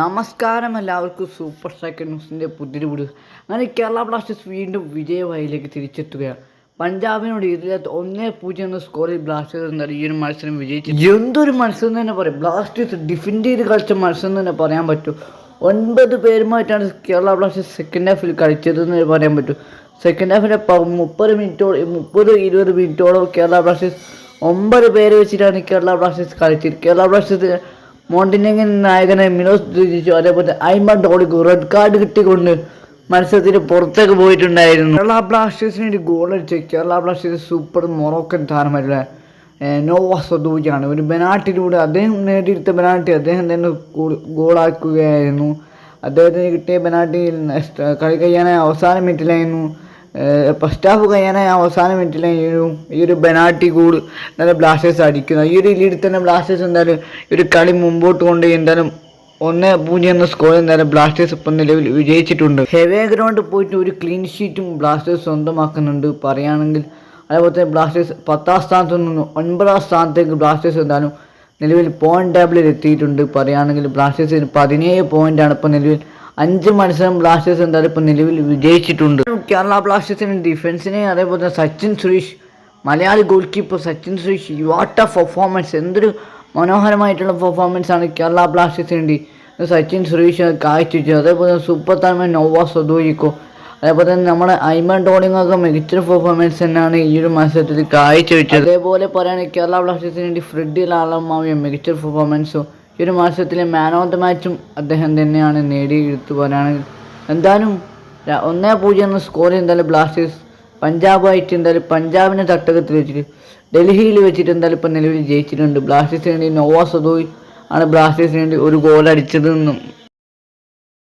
നമസ്കാരം എല്ലാവർക്കും super striker ന്യൂസിന്റെ പുതിയൊരു വീഡിയോ. അങ്ങനെ കേരള ബ്ലാസ്റ്റേഴ്സ് വീണ്ടും വിജയവായിലേക്ക് തിരിച്ചെത്തുകയാണ്. പഞ്ചാബിനോട് ഇതിനകത്ത് ഒന്നേ പൂജ്യം എന്ന സ്കോറിൽ ബ്ലാസ്റ്റേഴ്സ് എന്നാൽ ഈ ഒരു മത്സരം വിജയിച്ചു എന്തൊരു മത്സരം തന്നെ പറയും. ബ്ലാസ്റ്റേഴ്സ് ഡിഫെൻഡ് ചെയ്ത് കളിച്ച മത്സരം തന്നെ പറയാൻ പറ്റും. ഒൻപത് പേരുമായിട്ടാണ് കേരള ബ്ലാസ്റ്റേഴ്സ് സെക്കൻഡ് ഹാഫിൽ കളിച്ചതെന്ന് പറയാൻ പറ്റും. സെക്കൻഡ് ഹാഫിലെ മുപ്പത് മിനിറ്റോളം മുപ്പത് ഇരുപത് മിനിറ്റോളം കേരള ബ്ലാസ്റ്റേഴ്സ് ഒമ്പത് പേര് വെച്ചിട്ടാണ് കേരള ബ്ലാസ്റ്റേഴ്സ് കളിച്ചത്. കേരള ബ്ലാസ്റ്റേഴ്സ് മോണ്ടിനെങ്കിൽ നായകനെ മിനോസ് ജയിച്ചു അതേപോലെ അയ്മ ഡോളിക്ക് റെഡ് കാർഡ് കിട്ടിക്കൊണ്ട് മത്സരത്തിന് പുറത്തേക്ക് പോയിട്ടുണ്ടായിരുന്നു. കേരള ബ്ലാസ്റ്റേഴ്സിന് ഒരു ഗോൾ അടിച്ച കേരള ബ്ലാസ്റ്റേഴ്സ് സൂപ്പർ മൊറോക്കൻ താരമല്ല? നോവ സദൂജാണ് ഒരു ബെനാട്ടിലൂടെ അദ്ദേഹം നേടിയെടുത്ത ബെനാട്ടി അദ്ദേഹം തന്നെ ഗോളാക്കുകയായിരുന്നു അദ്ദേഹത്തിന് കിട്ടിയ ബെനാട്ടി കളി കഴിയാനായി അവസാന മിനിറ്റിലായിരുന്നു ഫസ്റ്റ് ഹാഫ് കഴിയാനായി അവസാന മിനിറ്റിൽ ഈ ഒരു ഈ ഒരു ബെനാട്ടി കൂട് എന്തായാലും ബ്ലാസ്റ്റേഴ്സ് അടിക്കുന്നത് ഈ ഒരു ലീഡിൽ തന്നെ ബ്ലാസ്റ്റേഴ്സ് എന്തായാലും ഈ ഒരു കളി മുമ്പോട്ട് കൊണ്ട് എന്തായാലും ഒന്ന് പൂജ്യം എന്ന സ്കോർ എന്തായാലും ബ്ലാസ്റ്റേഴ്സ് ഇപ്പം നിലവിൽ വിജയിച്ചിട്ടുണ്ട്. ഹെവേ ഗ്രൗണ്ട് പോയിട്ട് ഒരു ക്ലീൻ ഷീറ്റും ബ്ലാസ്റ്റേഴ്സ് സ്വന്തമാക്കുന്നുണ്ട്. പറയുകയാണെങ്കിൽ അതേപോലെ തന്നെ ബ്ലാസ്റ്റേഴ്സ് പത്താം സ്ഥാനത്ത് നിന്ന് ഒൻപതാം സ്ഥാനത്തേക്ക് ബ്ലാസ്റ്റേഴ്സ് എന്തായാലും നിലവിൽ പോയിന്റ് ടേബിളിൽ എത്തിയിട്ടുണ്ട്. പറയുകയാണെങ്കിൽ ബ്ലാസ്റ്റേഴ്സിന് പതിനേഴ് പോയിന്റാണ് ഇപ്പോൾ നിലവിൽ അഞ്ച് മത്സരം ബ്ലാസ്റ്റേഴ്സ് എന്തായാലും ഇപ്പോൾ നിലവിൽ വിജയിച്ചിട്ടുണ്ട്. കേരള ബ്ലാസ്റ്റേഴ്സിന് ഡിഫൻസിനെ അതേപോലെ Sachin Suresh Malayali goalkeeper Sachin Suresh what performance എന്തൊരു മനോഹരമായിട്ടുള്ള പെർഫോമൻസാണ് കേരള ബ്ലാസ്റ്റേഴ്സിന് വേണ്ടി. സച്ചിൻ സുരേഷ് കാഴ്ചവെച്ചത് അതേപോലെ സൂപ്പർ താരമായ നോവ സദോയിക്കോ അതേപോലെ തന്നെ നമ്മുടെ ഐമൻ ടോണിങ്ങൊക്കെ മികച്ച പെർഫോമൻസ് തന്നെയാണ് ഈ ഒരു മത്സരത്തിൽ കാഴ്ചവെച്ചത് അതേപോലെ പറയുകയാണെങ്കിൽ കേരള ബ്ലാസ്റ്റേഴ്സിന് വേണ്ടി ഫ്രെഡി ആളമാവിയ മികച്ച പെർഫോമൻസും ഈ ഒരു മത്സരത്തിലെ മാൻ ഓഫ് ദ മാച്ചും അദ്ദേഹം തന്നെയാണ് നേടിയെടുത്തു പറയുകയാണെങ്കിൽ എന്തായാലും ഒന്നേ പൂജ്യം എന്ന സ്കോർ എന്തായാലും ബ്ലാസ്റ്റേഴ്സ് പഞ്ചാബായിട്ട് എന്തായാലും പഞ്ചാബിനെ തട്ടകത്തിൽ വെച്ചിട്ട് ഡൽഹിയിൽ വെച്ചിട്ട് എന്തായാലും ഇപ്പം നിലവിൽ ജയിച്ചിട്ടുണ്ട്. ബ്ലാസ്റ്റേഴ്സിന് വേണ്ടി നോവ സദോയ് ആണ് ബ്ലാസ്റ്റേഴ്സിന് വേണ്ടി ഒരു ഗോൾ അടിച്ചതെന്നും